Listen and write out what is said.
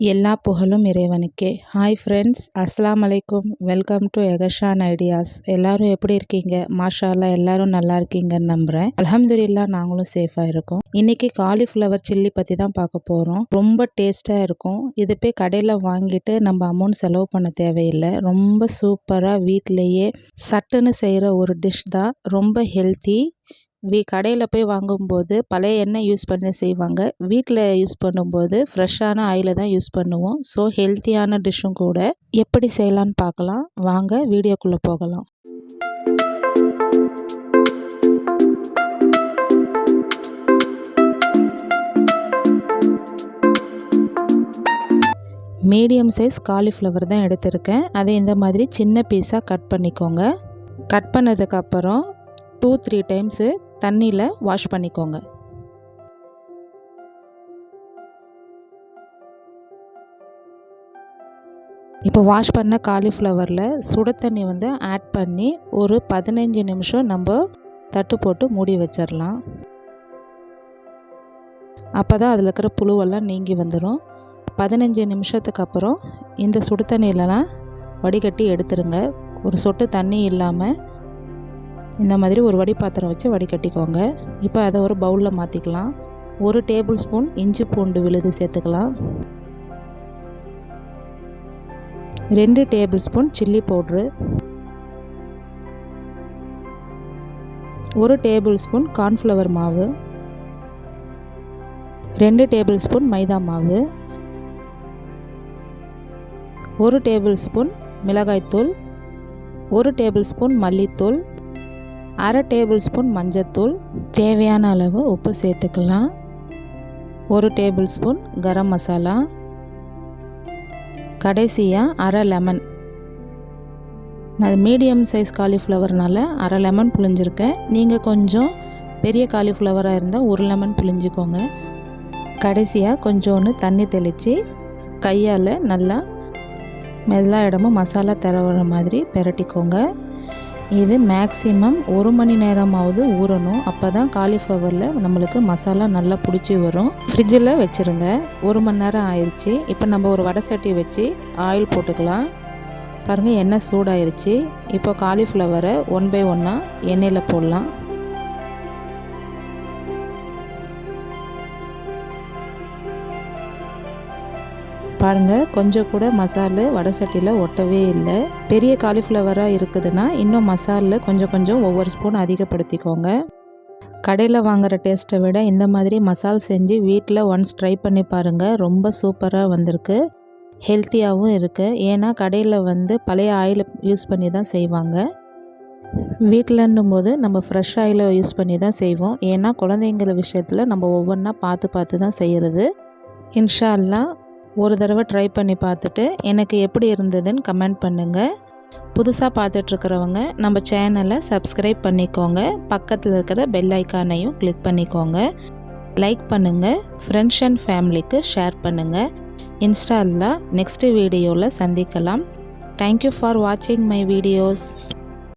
எல்லா புகழும் இறைவனுக்கே. ஹாய் ஃப்ரெண்ட்ஸ் அஸ்லாம் அலைக்கும் வெல்கம் டு எகஷான் ஐடியாஸ் எல்லாரும் எப்படி இருக்கீங்க? மாஷா எல்லாரும் நல்லா இருக்கீங்கன்னு நம்புகிறேன் அலமதுல்லா நாங்களும் சேஃபாக இருக்கோம். இன்னைக்கு காலிஃப்ளவர் சில்லி பற்றி தான் பார்க்க போகிறோம் ரொம்ப டேஸ்ட்டாக இருக்கும். இது போய் கடையில் வாங்கிட்டு நம்ம அமௌண்ட் செலவு பண்ண தேவையில்லை. ரொம்ப சூப்பராக வீட்டிலையே சட்டுன்னு செய்கிற ஒரு டிஷ் தான். ரொம்ப ஹெல்த்தி வீ கடையில் போய் வாங்கும்போது பழைய எண்ணெய் யூஸ் பண்ணி செய்வாங்க. வீட்டில் யூஸ் பண்ணும்போது ஃப்ரெஷ்ஷான ஆயிலை தான் யூஸ் பண்ணுவோம். ஸோ ஹெல்த்தியான டிஷ்ஷும் கூட. எப்படி செய்யலான்னு பார்க்கலாம். வாங்க வீடியோக்குள்ளே போகலாம். மீடியம் சைஸ் காலிஃப்ளவர் தான் எடுத்திருக்கேன். அதை இந்த மாதிரி சின்ன பீஸாக கட் பண்ணிக்கோங்க. கட் பண்ணதுக்கப்புறம் டூ த்ரீ டைம்ஸு தண்ணியில் வாஷ் பண்ணிக்கோங்க. இப்போ வாஷ் பண்ண காலிஃப்ளவரில் சுட தண்ணி வந்து ஆட் பண்ணி ஒரு பதினஞ்சு நிமிஷம் நம்ம தட்டு போட்டு மூடி வச்சிடலாம் அப்போ தான் அதில் இருக்கிற புழுவெல்லாம் நீங்கி வந்துடும் பதினஞ்சு நிமிஷத்துக்கு அப்புறம் இந்த சுடு தண்ணியிலலாம் வடிகட்டி எடுத்துருங்க. ஒரு சொட்டு தண்ணி இல்லாமல் இந்த மாதிரி ஒரு வடி பாத்திரம் வச்சு வடிகட்டிக்கோங்க இப்போ அதை ஒரு பவுலில் மாற்றிக்கலாம் ஒரு டேபிள் ஸ்பூன் இஞ்சி பூண்டு விழுது சேர்த்துக்கலாம். ரெண்டு டேபிள் ஸ்பூன் சில்லி பவுட்ரு. ஒரு டேபிள் ஸ்பூன் கார்ன்ஃப்ளவர் மாவு. ரெண்டு டேபிள் ஸ்பூன் மைதா மாவு. ஒரு டேபிள் ஸ்பூன் மிளகாய்த்தூள். ஒரு டேபிள் ஸ்பூன் மல்லித்தூள். அரை டேபிள் ஸ்பூன் மஞ்சத்தூள் தேவையான அளவு உப்பு சேர்த்துக்கலாம். ஒரு டேபிள் ஸ்பூன் கரம் மசாலா. கடைசியாக அரை லெமன். நான் மீடியம் சைஸ் காலிஃப்ளவர்னால அரை லெமன் புழிஞ்சிருக்கேன். நீங்கள் கொஞ்சம் பெரிய காலிஃப்ளவராக இருந்தால் ஒரு லெமன் புழிஞ்சிக்கோங்க. கடைசியாக கொஞ்சோன்னு தண்ணி தெளித்து கையால் நல்லா எல்லா இடமும் மசாலா தரவுற மாதிரி பெரட்டிக்கோங்க. இது மேக்ஸிமம் ஒரு மணி நேரமாவது ஊறணும். அப்போ தான் காலிஃப்ளவரில் நம்மளுக்கு மசாலா நல்லா பிடிச்சி வரும். ஃப்ரிட்ஜில் வச்சுருங்க. ஒரு மணி நேரம் ஆயிடுச்சு இப்போ நம்ம ஒரு வடை சட்டி வச்சு ஆயில் போட்டுக்கலாம். பாருங்கள் எண்ணெய் சூடாயிருச்சு. இப்போ காலிஃப்ளவரை ஒன் பை ஒன்னாக எண்ணெயில் போடலாம். பாருங்கள் கொஞ்சம் கூட மசாலு வடை சட்டியில் ஒட்டவே இல்லை. பெரிய காலிஃப்ளவராக இருக்குதுன்னா இன்னும் மசாலில் கொஞ்சம் கொஞ்சம் ஒவ்வொரு ஸ்பூன் அதிகப்படுத்திக்கோங்க. கடையில் வாங்குகிற டேஸ்ட்டை விட இந்த மாதிரி மசால் செஞ்சு வீட்டில் ஒன்ஸ் ட்ரை பண்ணி பாருங்கள் ரொம்ப சூப்பராக வந்திருக்கு. ஹெல்த்தியாகவும் இருக்குது ஏன்னா கடையில் வந்து பழைய ஆயில் யூஸ் பண்ணி தான் செய்வாங்க. வீட்டிலன்னும் போது நம்ம ஃப்ரெஷ் ஆயிலை யூஸ் பண்ணி தான் செய்வோம். ஏன்னா குழந்தைங்கள விஷயத்தில் நம்ம ஒவ்வொன்றா பார்த்து பார்த்து தான் செய்கிறது இன்ஷா அல்லா ஒரு தடவை ட்ரை பண்ணி பார்த்துட்டு எனக்கு எப்படி இருந்ததுன்னு கமெண்ட் பண்ணுங்கள் புதுசாக பார்த்துட்ருக்கிறவங்க நம்ம சேனலை சப்ஸ்கிரைப் பண்ணிக்கோங்க. பக்கத்தில் இருக்கிற பெல் ஐக்கானையும் கிளிக் பண்ணிக்கோங்க. லைக் பண்ணுங்கள் ஃப்ரெண்ட்ஸ் அண்ட் ஃபேமிலிக்கு ஷேர் பண்ணுங்கள் இன்ஸ்டாலில் நெக்ஸ்ட் வீடியோவில் சந்திக்கலாம். தேங்க்யூ ஃபார் வாட்சிங் மை வீடியோஸ்